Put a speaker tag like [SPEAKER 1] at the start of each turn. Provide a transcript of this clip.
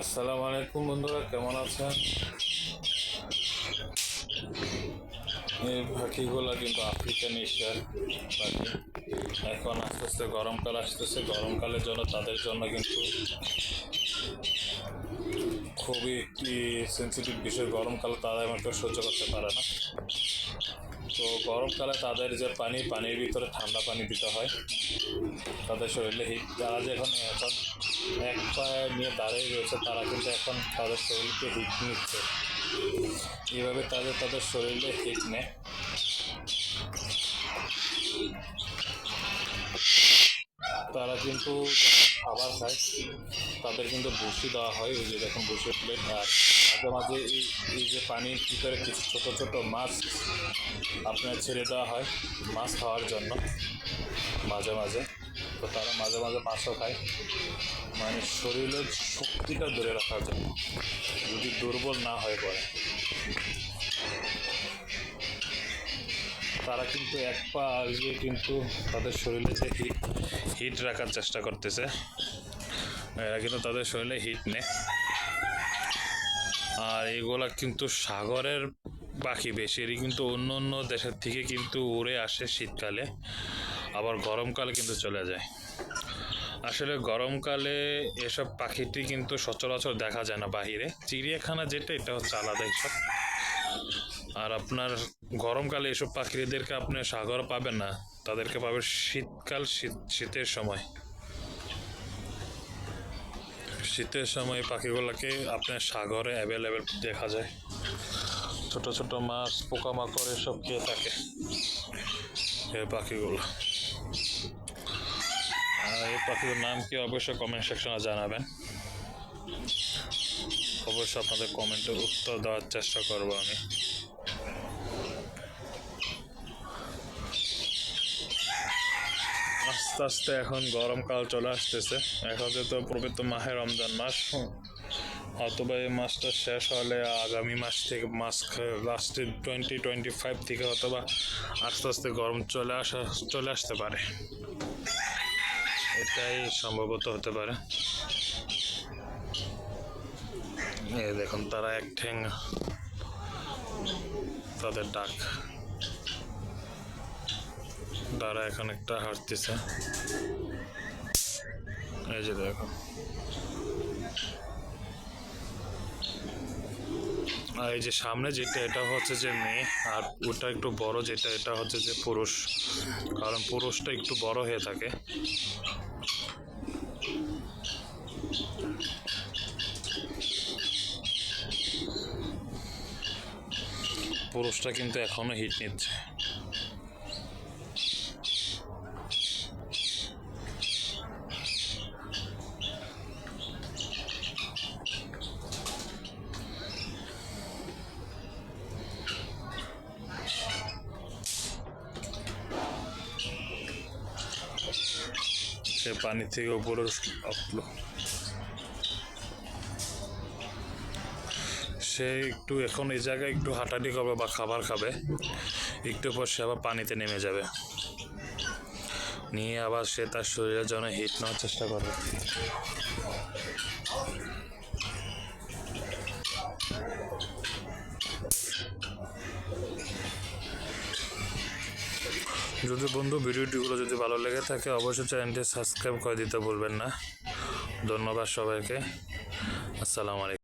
[SPEAKER 1] আসসালামু আলাইকুম বন্ধুরা, কেমন আছেন? এই পাখিগুলো কিন্তু আফ্রিকান এশিয়ার পাখি এখন আস্তে আস্তে গরমকাল আসতেছে, গরমকালের জন্য তাদের জন্য কিন্তু খুবই একটি সেন্সিটিভ বিষয়। গরমকালে তারা এমন কেউ সহ্য করতে পারে না। তো গরমকালে তাদের যে পানি, পানির ভিতরে ঠান্ডা পানি দিতে হয়, তাদের শরীরে হিট যারা যে এখন এখন এক পায়ে নিয়ে দাঁড়িয়ে রয়েছে, তারা কিন্তু এখন তাদের শরীরকে হিট নিচ্ছে। এইভাবে তাদের তাদের শরীরে হিট নেয়। তারা কিন্তু খাবার খায়, তাদের কিন্তু বসি দেওয়া হয়, ওই যে দেখুন বসি প্লেট আর মাঝে মাঝে এই এই যে পানির ভিতরে কিছু ছোটো ছোটো মাছ আপনার ছেড়ে দেওয়া হয়, মাছ খাওয়ার জন্য, মাঝে মাঝে। তো তারা মাঝে মাঝে মাছও খায়। মানে শরীরের শক্তিটা ধরে রাখার জন্য। যদি দুর্বল না হয়ে পড়ে। তারা কিন্তু এক পা আগে কিন্তু তাদের শরীরে যে হিট হিট রাখার চেষ্টা করতেছে। এরা কিন্তু তাদের শরীরে হিট নেয়। আর এগুলা কিন্তু সাগরের পাখি বেশি এরই কিন্তু অন্য অন্য দেশের থেকে কিন্তু উড়ে আসে শীতকালে। আবার গরমকালে কিন্তু চলে যায়। আসলে গরমকালে এসব পাখিটি কিন্তু সচরাচর দেখা যায় না বাহিরে। চিড়িয়াখানা যেটা, এটা হচ্ছে আলাদা এসব। আর আপনার গরমকালে এসব পাখিদেরকে আপনি সাগর পাবেন না, তাদেরকে পাবে শীতকাল, শীত, শীতের সময়। শীতের সময় পাখিগুলোকে আপনার সাগরে অ্যাভেলেবেল দেখা যায়। ছোট ছোট মাছ, পোকামাকড় এসব খেয়ে থাকে এই পাখিগুলো। আর এই পাখির নাম কি অবশ্যই কমেন্ট সেকশনে জানাবেন। অবশ্যই আপনাদের কমেন্টে উত্তর দেওয়ার চেষ্টা করব আমি। আস্তে আস্তে এখন গরমকাল চলে আসতেছে। এখন যেহেতু পবিত্র মাহে রমজান মাস অথবা এই মাসটা শেষ হলে আগামী মাস থেকে মাস লাস্টে টোয়েন্টি টোয়েন্টি ফাইভ থেকে অথবা আস্তে আস্তে গরম চলে আসা, চলে আসতে পারে। এটাই সম্ভবত হতে পারে। এই দেখুন, তারা এক ঠ্যাং তাদের ডাক। তারা এখন একটা হাঁটতেছে। এই যে দেখো আর এই যে সামনে যেটা, এটা হচ্ছে যে মেয়ে, আর ওটা একটু বড় যেটা, এটা হচ্ছে যে পুরুষ। কারণ পুরুষটা একটু বড় হয়ে থাকে। পুরুষটা কিন্তু এখনও হিট নিচ্ছে। সে পানি থেকে উপরে উঠল সে একটু এখন এই জায়গায় একটু হাঁটাহাঁটি করবে বা খাবার খাবে, একটু পর সে আবার পানিতে নেমে যাবে। নিয়ে আবার সে তার শরীরের জন্য হিট নেওয়ার চেষ্টা করবে। যদি বন্ধু, ভিডিওটিগুলো যদি ভালো লেগে থাকে, অবশ্যই চ্যানেলটি সাবস্ক্রাইব করে দিতে ভুলবেন না। ধন্যবাদ সবাইকে। আসসালামু আলাইকুম।